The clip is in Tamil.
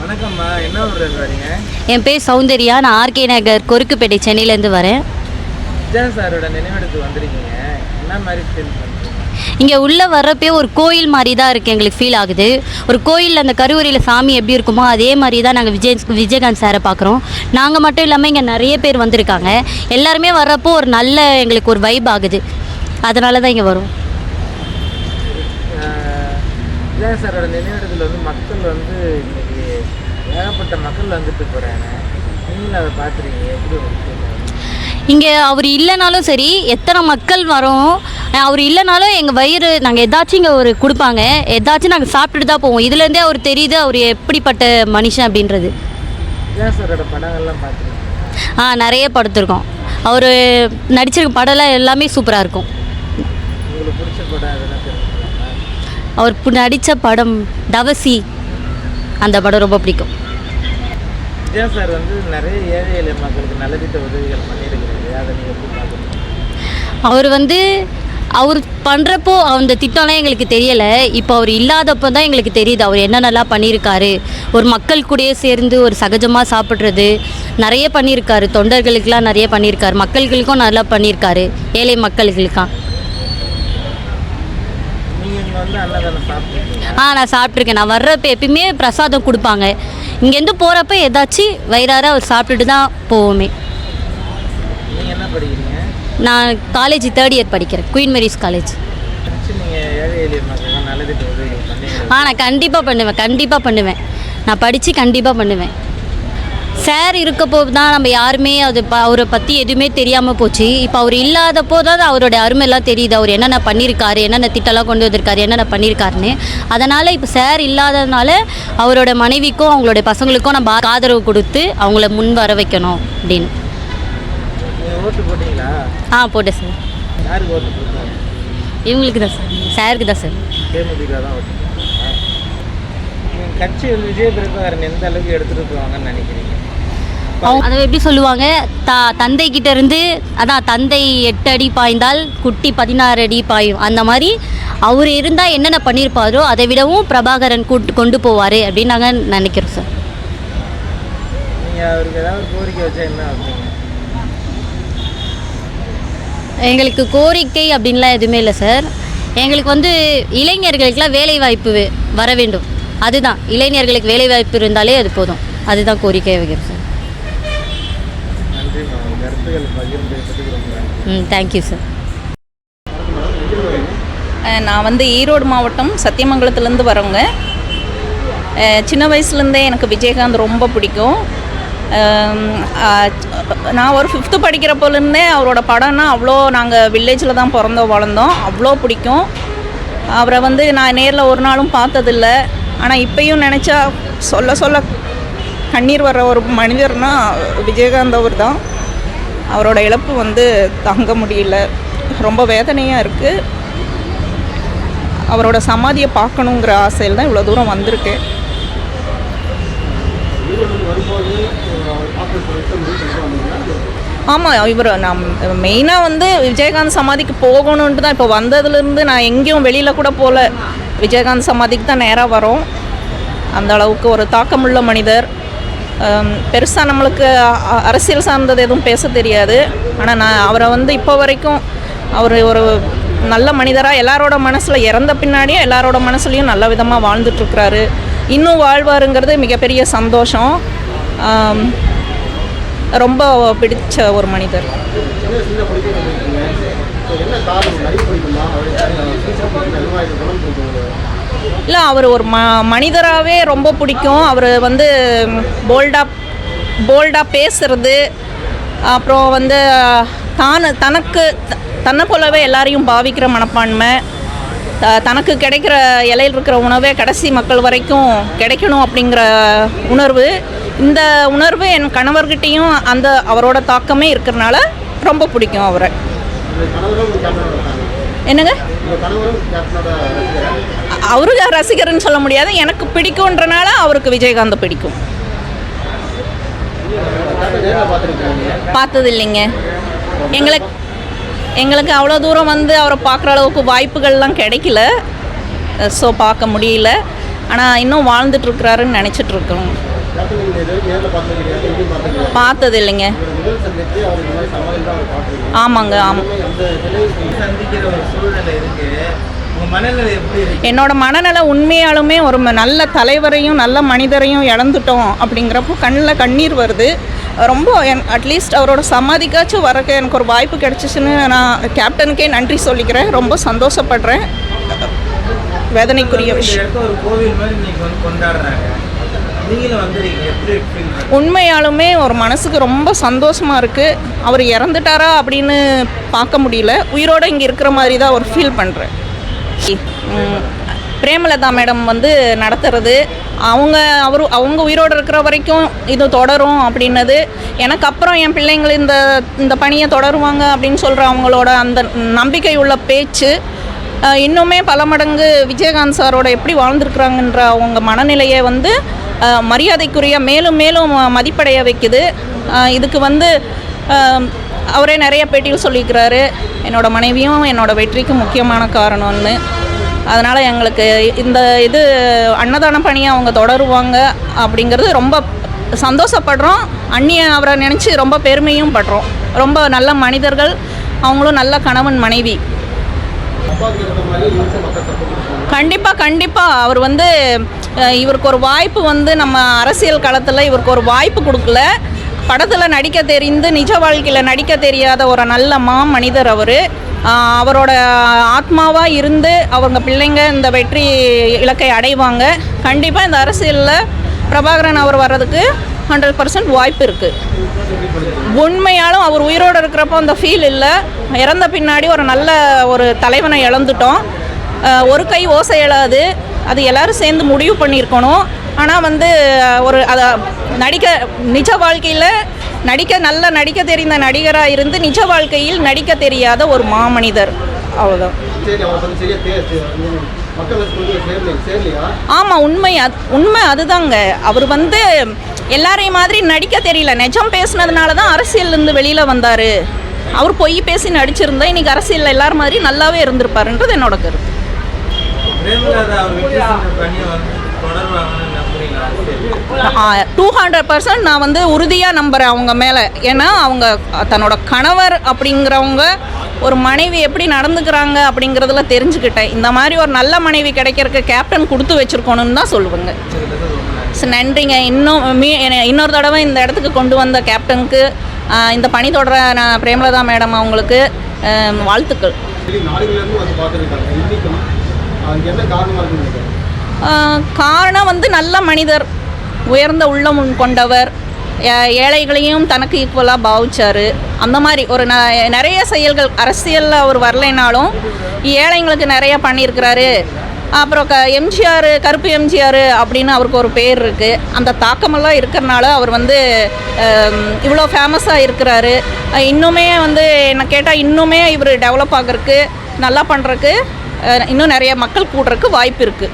வணக்கம்மா. என்ன ஊர்லேருந்து வரீங்க? என் பேர் சௌந்தர்யா. நான் ஆர்கே நகர் கொருக்குப்பேட்டை சென்னையிலேருந்து வரேன். சாரோட நினைவெடுத்து வந்திருக்கீங்க. என்ன மாதிரி ஃபீல் இங்கே உள்ளே வர்றப்பே ஒரு கோயில் மாதிரி தான் இருக்குது எங்களுக்கு ஃபீல் ஆகுது. ஒரு கோயிலில் அந்த கருவறையில் சாமி எப்படி இருக்குமோ அதே மாதிரி தான் நாங்கள் விஜய் விஜயகாந்த் சாரை பார்க்குறோம். நாங்கள் மட்டும் இல்லாமல் இங்கே நிறைய பேர் வந்திருக்காங்க. எல்லாருமே வர்றப்போ ஒரு நல்ல எங்களுக்கு ஒரு வைப் ஆகுது. அதனால தான் இங்கே வரும். சாரோட நினைவெடுத்தில் வந்து மக்கள் வந்து ஏகப்பட்ட மக்கள் வந்துட்டு போகிறாங்க நீங்களும் அதை பார்த்துருக்கீங்க எப்படி? இங்கே அவர் இல்லைனாலும் சரி எத்தனை மக்கள் வரோம் அவர் இல்லைனாலும் எங்கள் வயிறு நாங்கள் எதாச்சும் இங்கே ஒரு கொடுப்பாங்க. எதாச்சும் நாங்கள் சாப்பிட்டுட்டு தான் போவோம். இதுலேருந்தே அவர் தெரியுது அவர் எப்படிப்பட்ட மனுஷன் அப்படின்றது. ஆ நிறைய படுத்திருக்கோம். அவர் நடிச்சிருக்க படம்லாம் எல்லாமே சூப்பராக இருக்கும். அவர் நடித்த படம் தவசி. அந்த படம் ரொம்ப பிடிக்கும். விஜய் சார் வந்து நிறைய ஏழை எளிய மக்களுக்கு நலத்திட்ட உதவிகள் பண்ணியிருக்கிறாரு. அதை நீங்கள் எப்படி பார்க்குறீங்க? அவர் வந்து அவர் பண்ணுறப்போ அந்த திட்டம்லாம் எங்களுக்கு தெரியலை. இப்போ அவர் இல்லாதப்போ தான் எங்களுக்கு தெரியுது. அவர் என்னென்னலாம் பண்ணியிருக்காரு. ஒரு மக்கள் கூடயே சேர்ந்து ஒரு சகஜமாக சாப்பிட்றது நிறைய பண்ணியிருக்காரு. தொண்டர்களுக்கெலாம் நிறைய பண்ணியிருக்காரு. மக்களுக்கும் நல்லா பண்ணியிருக்காரு. ஏழை மக்களுக்கெல்லாம் நீங்கள் இங்கே வந்து அன்னதானம் சாப்பிட்ருக்கீங்க ஆ நான் சாப்பிட்ருக்கேன் நான் வர்றப்ப எப்பயுமே பிரசாதம் கொடுப்பாங்க. இங்கேருந்து போகிறப்ப ஏதாச்சும் வயிறார அவர் சாப்பிட்டுட்டு தான் போவோமே. நான் காலேஜ் தேர்ட் இயர் படிக்கிறேன். குயின் மேரிஸ் காலேஜ் ஆ நான் கண்டிப்பாக பண்ணுவேன். கண்டிப்பாக பண்ணுவேன். நான் படித்து கண்டிப்பாக பண்ணுவேன். சார் இருக்கப்போ தான் நம்ம யாருமே அது ப அவரை பற்றி எதுவுமே தெரியாமல் போச்சு. இப்போ அவர் இல்லாதப்போ தான் அவரோட அருமையெல்லாம் தெரியுது. அவர் என்னென்ன பண்ணியிருக்காரு என்னென்ன திட்டம்லாம் கொண்டு வந்திருக்காரு என்னென்ன பண்ணியிருக்காருன்னு அதனால் இப்போ சார் இல்லாததுனால அவரோட மனைவிக்கும் அவங்களோட பசங்களுக்கும் நம்ம ஆதரவு கொடுத்து அவங்கள முன் வர வைக்கணும் அப்படின்னு. ஆ போட்டேன் சார். இவங்களுக்கு தான் சார். சாருக்கு தான் சார். கட்சி விஜய பிரபாகரன் எந்த அளவுக்கு எடுத்துகிட்டு போவாங்கன்னு நினைக்கிறீங்க? அதை எப்படி சொல்லுவாங்க? த தந்தை கிட்ட இருந்து அதான் தந்தை எட்டு அடி பாய்ந்தால் குட்டி பதினாறு அடி பாயும். அந்த மாதிரி அவர் இருந்தால் என்னென்ன பண்ணியிருப்பாரோ அதை விடவும் பிரபாகரன் கூட்டு கொண்டு போவார் அப்படின்னு நாங்கள் நினைக்கிறோம் சார். எங்களுக்கு கோரிக்கை அப்படின்லாம் எதுவுமே இல்லை சார். எங்களுக்கு வந்து இளைஞர்களுக்கெல்லாம் வேலை வாய்ப்பு வே- வர வேண்டும். அதுதான். இளைஞர்களுக்கு வேலை வாய்ப்பு இருந்தாலே அது போதும். அதுதான் கோரிக்கை வைக்கிறோம் சார். ம் தேங்க்யூ சார் நான் வந்து ஈரோடு மாவட்டம் சத்தியமங்கலத்துலேருந்து வரோங்க சின்ன வயசுலேருந்தே எனக்கு விஜயகாந்த் ரொம்ப பிடிக்கும். நான் ஒரு ஃபிஃப்த்து படிக்கிறப்போலேருந்தே அவரோட படம்னா அவ்வளோ நாங்கள் வில்லேஜில் தான் பிறந்தோம் வளர்ந்தோம். அவ்வளோ பிடிக்கும். அவரை வந்து நான் நேரில் ஒரு நாளும் பார்த்ததில்ல. ஆனால் இப்போயும் நினச்சா சொல்ல சொல்ல கண்ணீர் வர்ற ஒரு மனிதர்னா விஜயகாந்த் அவர் தான் அவரோட இழப்பு வந்து தாங்க முடியல. ரொம்ப வேதனையாக இருக்குது அவரோட சமாதியை பார்க்கணுங்கிற ஆசையில் தான் இவ்வளோ தூரம் வந்திருக்கேன் ஆமாம் இவர் நம் மெயினாக வந்து விஜயகாந்த் சமாதிக்கு போகணுன்ட்டு தான் இப்போ வந்ததுலேருந்து நான் எங்கேயும் வெளியில் கூட போகல விஜயகாந்த் சமாதிக்கு தான் நேராக வரோம். அந்த அளவுக்கு ஒரு தாக்கமுள்ள மனிதர். பெருசாக நம்மளுக்கு அரசியல் சார்ந்தது எதுவும் பேச தெரியாது ஆனால் நான் அவரை வந்து இப்போ வரைக்கும் அவர் ஒரு நல்ல மனிதராக எல்லாரோட மனசில் இறந்த பின்னாடியே எல்லாரோட மனசுலையும் நல்ல விதமாக வாழ்ந்துட்டுருக்கிறாரு இன்னும் வாழ்வாருங்கிறது மிகப்பெரிய சந்தோஷம் ரொம்ப பிடிச்ச ஒரு மனிதர் இல்லை அவர் ஒரு ம மனிதராகவே ரொம்ப பிடிக்கும். அவர் வந்து போல்டாக போல்டாக பேசுறது. அப்புறம் வந்து தான் தனக்கு தன்னை போலவே எல்லாரையும் பாவிக்கிற மனப்பான்மை. த- தனக்கு கிடைக்கிற இலையில் இருக்கிற உணவே கடைசி மக்கள் வரைக்கும் கிடைக்கணும் அப்படிங்கிற உணர்வு. இந்த உணர்வு என் கணவர்கிட்டேயும் அந்த அவரோட தாக்கமே இருக்கிறனால ரொம்ப பிடிக்கும் அவரை. என்னங்க? அவரு ரசிகர்னு சொல்ல முடியாது. எனக்கு பிடிக்கும்ன்றனால அவருக்கு விஜயகாந்த் பிடிக்கும். பார்த்தது இல்லைங்க எங்களுக்கு எங்களுக்கு அவ்வளோ தூரம் வந்து அவரை பார்க்குற அளவுக்கு வாய்ப்புகள்லாம் கிடைக்கல. ஸோ பார்க்க முடியல. ஆனால் இன்னும் வாழ்ந்துட்டுருக்கிறாருன்னு நினச்சிட்ருக்கோம் பார்த்தது இல்லைங்க ஆமாங்க ஆமாம் என்னோட மனநல உண்மையாலுமே ஒரு நல்ல தலைவரையும் நல்ல மனிதரையும் இழந்துட்டோம் அப்படிங்கிறப்போ கண்ணில் கண்ணீர் வருது. ரொம்ப அட்லீஸ்ட் அவரோட சமாதிக்காச்சும் வரக்கு எனக்கு ஒரு வாய்ப்பு கிடைச்சிச்சுன்னு நான் கேப்டனுக்கே நன்றி சொல்லிக்கிறேன். ரொம்ப சந்தோஷப்படுறேன். வேதனைக்குரிய விஷயம். உண்மையாலுமே ஒரு மனசுக்கு ரொம்ப சந்தோஷமாக இருக்குது அவர் இறந்துட்டாரா அப்படின்னு பார்க்க முடியல. உயிரோட இங்கே இருக்கிற மாதிரி தான் ஒரு ஃபீல் பண்ணுறேன் பிரேமலதா மேடம் வந்து நடத்துறது. அவங்க அவர் அவங்க உயிரோடு இருக்கிற வரைக்கும் இது தொடரும் அப்படின்னது. எனக்கு அப்புறம் என் பிள்ளைங்கள் இந்த இந்த பணியை தொடருவாங்க அப்படின்னு சொல்கிற அவங்களோட அந்த நம்பிக்கை உள்ள பேச்சு இன்னுமே பல மடங்கு விஜயகாந்த் சாரோட எப்படி வாழ்ந்துருக்குறாங்கன்ற அவங்க மனநிலையை வந்து மரியாதைக்குரிய மேலும் மேலும் மதிப்படைய வைக்குது. இதுக்கு வந்து அவரே நிறைய பேட்டியில் சொல்லியிருக்கிறாரு. என்னோடய மனைவியும் என்னோட வெற்றிக்கு முக்கியமான காரணம்னு. அதனால் எங்களுக்கு இந்த இது அன்னதான பணியை அவங்க தொடருவாங்க அப்படிங்கிறது ரொம்ப சந்தோஷப்படுறோம். அந்நிய அவரை நினச்சி ரொம்ப பெருமையும் படுறோம். ரொம்ப நல்ல மனிதர்கள். அவங்களும் நல்ல கணவன் மனைவி. கண்டிப்பாக கண்டிப்பாக அவர் வந்து இவருக்கு ஒரு வாய்ப்பு வந்து நம்ம அரசியல் களத்தில் இவருக்கு ஒரு வாய்ப்பு கொடுக்கல. படத்தில் நடிக்க தெரிந்து நிஜ வாழ்க்கையில் நடிக்க தெரியாத ஒரு நல்ல மா மனிதர் அவர். அவரோட ஆத்மாவாக இருந்து அவங்க பிள்ளைங்க இந்த வெற்றி இலக்கை அடைவாங்க. கண்டிப்பாக இந்த அரசியலில் பிரபாகரன் அவர் வர்றதுக்கு ஹண்ட்ரட் பர்சன்ட் வாய்ப்பு இருக்குது உண்மையாலும் அவர் உயிரோடு இருக்கிறப்போ அந்த ஃபீல் இல்லை. இறந்த பின்னாடி ஒரு நல்ல ஒரு தலைவனை இழந்துட்டோம். ஒரு கை ஓசை எழாது. அது எல்லாரும் சேர்ந்து முடிவு பண்ணியிருக்கணும். ஆனால் வந்து ஒரு அதை நடிக்க நிஜ வாழ்க்கையில் நடிக்க நல்ல நடிக்க தெரிந்த நடிகராக இருந்து நிஜ வாழ்க்கையில் நடிக்க தெரியாத ஒரு மாமனிதர். அவ்வளோதான் ஆமாம் உண்மை அது உண்மை அதுதாங்க. அவர் வந்து எல்லாரையும் மாதிரி நடிக்க தெரியல. நிஜம் பேசுனதுனால தான் அரசியல்லேருந்து வெளியில் வந்தார். அவர் பொய் பேசி நடிச்சிருந்தா இன்னைக்கு அரசியலில் எல்லாரும் மாதிரி நல்லாவே இருந்திருப்பாருன்றது என்னோட கருத்து பிரேமலாதா அவர் வெற்றி சென்ற பணியை வந்து தொடருவாங்கன்னு நம்புறீங்களா டூ ஹண்ட்ரட் பர்சன்ட் நான் வந்து உறுதியாக நம்புகிறேன் அவங்க மேலே. ஏன்னா அவங்க தன்னோட கணவர் அப்படிங்கிறவங்க ஒரு மனைவி எப்படி நடந்துக்கிறாங்க அப்படிங்கிறதுல தெரிஞ்சுக்கிட்டேன். இந்த மாதிரி ஒரு நல்ல மனைவி கிடைக்கிறதுக்கு கேப்டன் கொடுத்து வச்சுருக்கணும்னு தான் சொல்லுவேங்க. ஸோ நன்றிங்க. இன்னும் மீ இன்னொரு தடவை இந்த இடத்துக்கு கொண்டு வந்த கேப்டனுக்கு இந்த பணி தொடர நான் பிரேமலதா மேடம் அவங்களுக்கு வாழ்த்துக்கள். சரி காரணம் வந்து நல்ல மனிதர். உயர்ந்த உள்ளம் கொண்டவர். ஏ- ஏழைகளையும் தனக்கு ஈக்குவலாக பாவிச்சார். அந்த மாதிரி ஒரு ந நிறைய செயல்கள் அரசியலில் அவர் வரலைனாலும் ஏழைங்களுக்கு நிறைய பண்ணியிருக்கிறாரு. அப்புறம் க எம்ஜிஆர் கருப்பு எம்ஜிஆர் அப்படின்னு அவருக்கு ஒரு பேர் இருக்குது அந்த தாக்கமெல்லாம் இருக்கிறனால அவர் வந்து இவ்வளோ ஃபேமஸாக இருக்கிறாரு. இன்னுமே வந்து என்ன கேட்டால் இன்னுமே இவர் டெவலப் ஆகிறதுக்கு நல்லா பண்ணுறக்கு இன்னும் நிறைய மக்கள் கூடுறதுக்கு வாய்ப்பு இருக்குது